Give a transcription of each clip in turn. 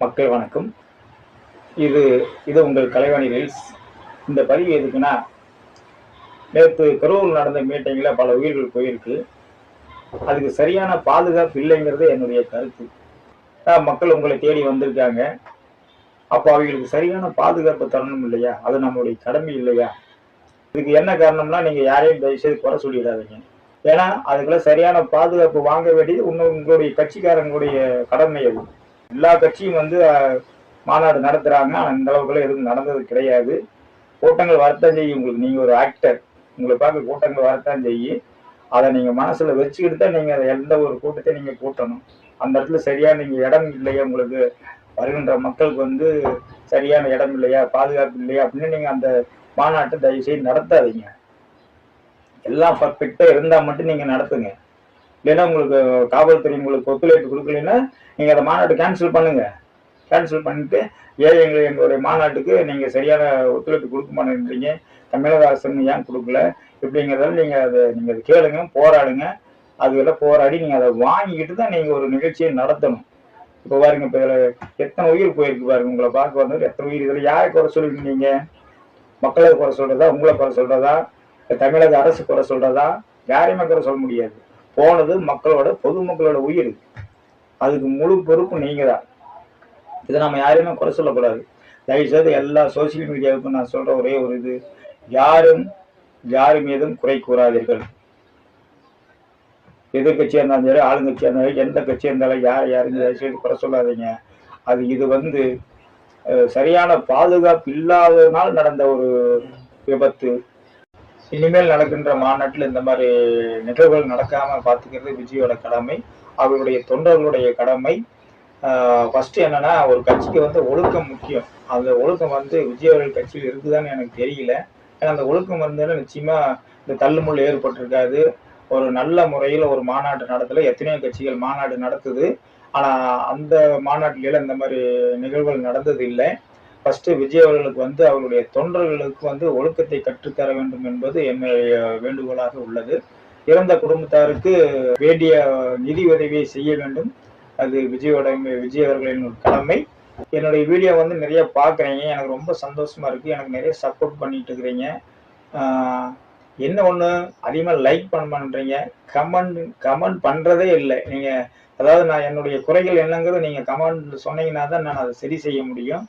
மக்கள் வணக்கம். இது இது உங்கள் கலைவாணி ரீல்ஸ். இந்த பதிவு எதுக்குன்னா நேற்று கரூர் நடந்த மீட்டிங்கில் பல உயிர்கள் போயிருக்கு. அதுக்கு சரியான பாதுகாப்பு இல்லைங்கிறது என்னுடைய கருத்து. மக்கள் உங்களை தேடி வந்திருக்காங்க. அப்போ அவங்களுக்கு சரியான பாதுகாப்பு தரணும் இல்லையா? அது நம்மளுடைய கடமை இல்லையா? இதுக்கு என்ன காரணம்னா நீங்கள் யாரையும் தயவுசெய்து குறை சொல்லிடாதீங்க. ஏன்னா அதுக்குள்ள சரியான பாதுகாப்பு வாங்க வேண்டியது இன்னும் உங்களுடைய கட்சிக்காரங்களுடைய கடமை அது. எல்லா கட்சியும் வந்து மாநாடு நடத்துறாங்க. ஆனால் இந்த அளவுக்குலாம் எதுவும் நடந்தது கிடையாது. கூட்டங்கள் வரத்தான் செய்யும். உங்களுக்கு நீங்கள் ஒரு ஆக்டர் உங்களை பார்க்க கூட்டங்கள் வரத்தான் செய்யும். அதை நீங்கள் மனசில் வச்சுக்கிட்டு தான் நீங்கள் எந்த ஒரு கூட்டத்தை நீங்கள் கூட்டணும். அந்த இடத்துல சரியான நீங்கள் இடம் இல்லையா உங்களுக்கு? வருகின்ற மக்களுக்கு வந்து சரியான இடம் இல்லையா? பாதுகாப்பு இல்லையா? அப்படின்னு நீங்கள் அந்த மாநாட்டை தயவு செய்து நடத்தாதீங்க. எல்லாம் பர்ஃபெக்டாக இருந்தால் மட்டும் நீங்கள் நடத்துங்க. இல்லைன்னா உங்களுக்கு காவல்துறை உங்களுக்கு ஒத்துழைப்பு கொடுக்கலன்னா நீங்கள் அந்த மாநாட்டை கேன்சல் பண்ணுங்க. கேன்சல் பண்ணிட்டு ஏன் எங்களை எங்களுடைய மாநாட்டுக்கு நீங்கள் சரியான ஒத்துழைப்பு கொடுக்க மாட்டேன்றீங்க தமிழக அரசு ஏன் கொடுக்கல? இப்படிங்கிறதால நீங்கள் அதை நீங்கள் அதை கேளுங்க போராடுங்க. அதுக்கெல்லாம் போராடி நீங்கள் அதை வாங்கிக்கிட்டு தான் நீங்கள் ஒரு நிகழ்ச்சியை நடத்தணும். இப்போ பாருங்க இப்போ இதில் எத்தனை உயிர் போயிருக்கு பாருங்க உங்களை பார்க்க வந்தது எத்தனை உயிர். இதில் யாரை குறை சொல்லியிருந்தீங்க மக்களை குறை சொல்கிறதா உங்களை குறை சொல்கிறதா தமிழக அரசு குறை சொல்கிறதா யாரையுமே குறை சொல்ல முடியாது. போனது மக்களோட பொதுமக்களோட உயிர். அதுக்கு முழு பொறுப்பு நீங்க தான் இதை நம்ம யாரையுமே குறை சொல்லக்கூடாது. தயவுசெய்து எல்லா சோசியல் மீடியாவுக்கும் நான் சொல்ற ஒரே ஒரு இது. யாரும் யாரு மீதும் குறை கூறாதீர்கள். எதிர்கட்சியாக இருந்தாலும் சரி ஆளுங்கட்சியாக இருந்தாலும் எந்த கட்சியாக இருந்தாலும் யார் யாரும் தயவுசெய்து குறை சொல்லாதீங்க. அது இது வந்து சரியான பாதுகாப்பு இல்லாததுனால் நடந்த ஒரு விபத்து. இனிமேல் நடக்கின்ற மாநாட்டில் இந்த மாதிரி நிகழ்வுகள் நடக்காம பார்த்துக்கிறது விஜயோட கடமை அவருடைய தொண்டர்களுடைய கடமை. ஃபர்ஸ்ட் என்னன்னா ஒரு கட்சிக்கு வந்து ஒழுக்கம் முக்கியம். அந்த ஒழுக்கம் வந்து விஜய் அவர்கள் கட்சியில் இருக்குதான்னு எனக்கு தெரியல. ஏன்னா அந்த ஒழுக்கம் வந்து நிச்சயமா இந்த தள்ளுமுள் ஏற்பட்டிருக்காது. ஒரு நல்ல முறையில் ஒரு மாநாட்டு நடத்தல. எத்தனையோ கட்சிகள் மாநாடு நடத்துது. ஆனா அந்த மாநாட்டில இந்த மாதிரி நிகழ்வுகள் நடந்தது இல்லை. ஃபர்ஸ்ட் விஜய் அவர்களுக்கு வந்து அவருடைய தொண்டர்களுக்கு வந்து ஒழுக்கத்தை கற்றுத்தர வேண்டும் என்பது என்னுடைய வேண்டுகோளாக உள்ளது. இறந்த குடும்பத்தாருக்கு வேண்டிய நிதி உதவியை செய்ய வேண்டும். அது விஜயோட விஜய் அவர்களின் ஒரு கடமை. என்னுடைய வீடியோ வந்து நிறைய பார்க்குறீங்க. எனக்கு ரொம்ப சந்தோஷமா இருக்கு. எனக்கு நிறைய சப்போர்ட் பண்ணிட்டு இருக்கிறீங்க. என்ன ஒன்று அதிகமாக லைக் பண்ண பண்ணுறீங்க கமெண்ட் கமெண்ட் பண்ணுறதே இல்லை. நீங்கள் அதாவது நான் என்னுடைய குறைகள் என்னங்கிறது நீங்கள் கமெண்ட் சொன்னீங்கன்னா தான் நான் அதை சரி செய்ய முடியும்.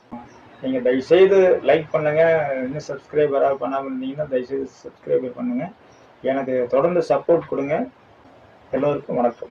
நீங்கள் தயவுசெய்து லைக் பண்ணுங்க. இன்னும் சப்ஸ்கிரைபராக பண்ணாமல் இருந்தீங்கன்னா தயவுசெய்து சப்ஸ்கிரைபர் பண்ணுங்க. எனக்கு தொடர்ந்து சப்போர்ட் கொடுங்க. எல்லோருக்கும் வணக்கம்.